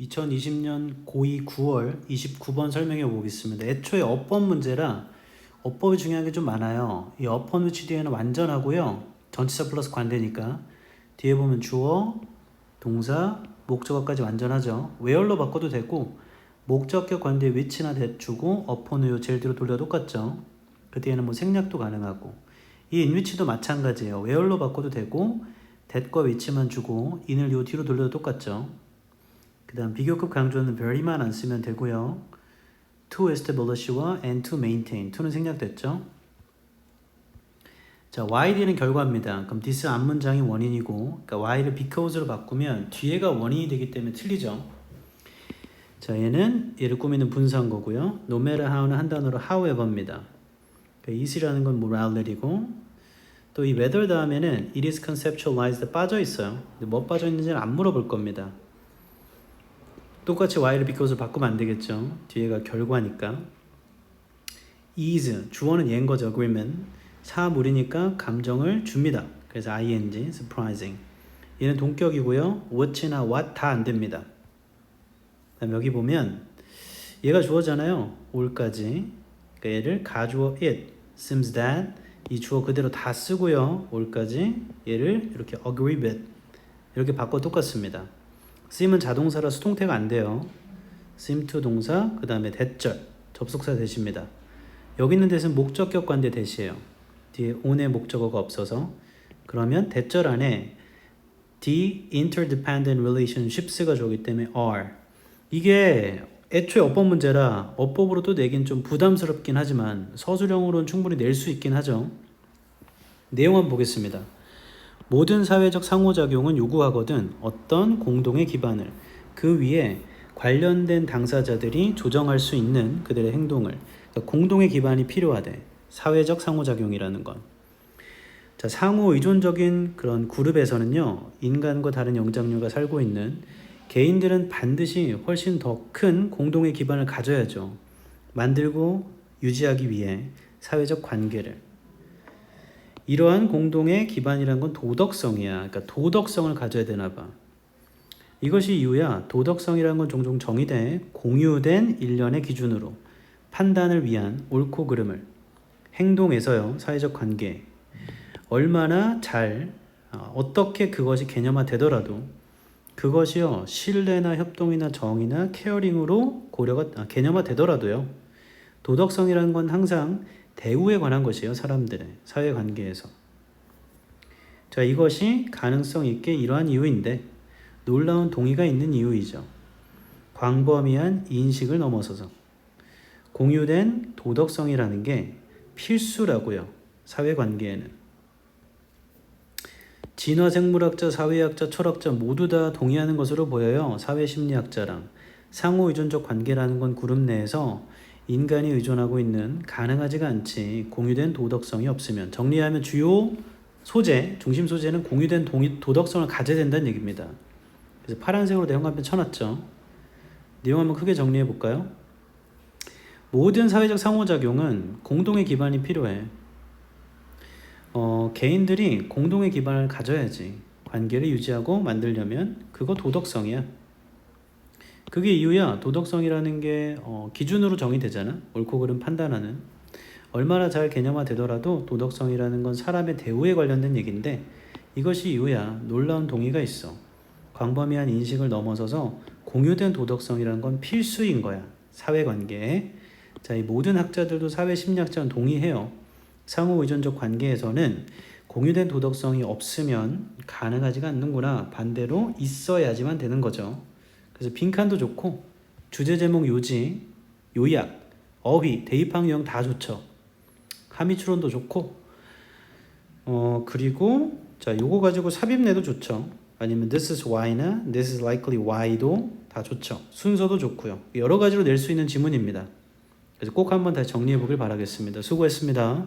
2020년 고2 9월 29번 설명해 보겠습니다. 애초에 어법 문제라 어법이 중요한 게 좀 많아요. 이 어법 위치 뒤에는 완전하고요. 전치사 플러스 관대니까 뒤에 보면 주어, 동사, 목적어까지 완전하죠. where로 바꿔도 되고 목적격 관대 위치나 대주고 요 제일 뒤로 돌려 똑같죠. 그 뒤에는 뭐 생략도 가능하고 이 인위치도 마찬가지예요. where로 바꿔도 되고 that과 위치만 주고 in을 요 뒤로 돌려도 똑같죠. 그 다음 비교급 강조는 very만 안 쓰면 되고요. to establish와 and to maintain. to는 생략됐죠. 자, YD는 결과입니다. 그럼 this 앞 문장이 원인이고, 그러니까 Y를 because로 바꾸면 뒤에가 원인이 되기 때문에 틀리죠. 자, 얘는 얘를 꾸미는 분사한 거고요. no matter how는 한 단어로 however입니다. 그러니까 is라는 건 morality고, 또 이 whether 다음에는 it is conceptualized 빠져 있어요. 근데 뭐 빠져 있는지는 안 물어볼 겁니다. 똑같이 y를 because로 바꾸면 안 되겠죠. 뒤에가 결과니까. is 주어는 얘인 거죠. agreement. 사물이니까 감정을 줍니다. 그래서 ing surprising. 얘는 동격이고요. what이나 what 다 안 됩니다. 그다음 여기 보면 얘가 주어잖아요. 올까지. 그러니까 얘를 가주어 it seems that 이 주어 그대로 다 쓰고요. 올까지 얘를 이렇게 agree with 이렇게 바꿔 똑같습니다. Seem은 자동사라 수동태가 안 돼요. seem to 동사 그 다음에 대절 접속사 대시입니다. 여기 있는 대신 목적격 관대 대시예요. 뒤에 on의 목적어가 없어서 그러면 대절 안에 the interdependent relationships가 들어오기 때문에 are 이게 애초에 어법 문제라 어법으로 또 내긴 좀 부담스럽긴 하지만 서술형으로는 충분히 낼 수 있긴 하죠. 내용 한번 보겠습니다. 모든 사회적 상호작용은 요구하거든 어떤 공동의 기반을 그 위에 관련된 당사자들이 조정할 수 있는 그들의 행동을 그러니까 공동의 기반이 필요하대 사회적 상호작용이라는 건. 자 상호 의존적인 그런 그룹에서는요 인간과 다른 영장류가 살고 있는 개인들은 반드시 훨씬 더 큰 공동의 기반을 가져야죠. 만들고 유지하기 위해 사회적 관계를. 이러한 공동의 기반이란 건 도덕성이야. 그러니까 도덕성을 가져야 되나 봐. 이것이 이유야. 도덕성이란 건 종종 정의돼 공유된 일련의 기준으로 판단을 위한 옳고 그름을 행동에서요. 사회적 관계 얼마나 잘 어, 어떻게 그것이 개념화 되더라도 그것이요 신뢰나 협동이나 정의나 케어링으로 고려가 아, 개념화 되더라도요 도덕성이라는 건 항상 대우에 관한 것이에요 사람들의 사회 관계에서. 자 이것이 가능성 있게 이러한 이유인데 놀라운 동의가 있는 이유이죠. 광범위한 인식을 넘어서서 공유된 도덕성이라는 게 필수라고요 사회 관계에는. 진화 생물학자, 사회학자, 철학자 모두 다 동의하는 것으로 보여요. 사회 심리학자랑. 상호 의존적 관계라는 건 그룹 내에서 인간이 의존하고 있는 가능하지가 않지 공유된 도덕성이 없으면 정리하면 주요 소재, 중심 소재는 공유된 동의, 도덕성을 가져야 된다는 얘기입니다. 그래서 파란색으로 내용 한편 쳐놨죠. 내용 한번 크게 정리해 볼까요? 모든 사회적 상호작용은 공동의 기반이 필요해. 어, 개인들이 공동의 기반을 가져야지. 관계를 유지하고 만들려면 그거 도덕성이야. 그게 이유야. 도덕성이라는 게 어, 기준으로 정의되잖아. 옳고 그름 판단하는. 얼마나 잘 개념화 되더라도 도덕성이라는 건 사람의 대우에 관련된 얘기인데 이것이 이유야. 놀라운 동의가 있어. 광범위한 인식을 넘어서서 공유된 도덕성이라는 건 필수인 거야. 사회관계에. 자, 이 모든 학자들도 사회 심리학자는 동의해요. 상호 의존적 관계에서는 공유된 도덕성이 없으면 가능하지가 않는구나. 반대로 있어야지만 되는 거죠. 그래서 빈칸도 좋고 주제 제목 요지, 요약, 어휘, 유형 다 좋죠. 함의 추론도 좋고 어 그리고 자 요거 가지고 삽입내도 좋죠. 아니면 this is why나 this is likely why도 다 좋죠. 순서도 좋고요. 여러 가지로 낼 수 있는 지문입니다. 그래서 꼭 한번 다시 정리해 보길 바라겠습니다. 수고했습니다.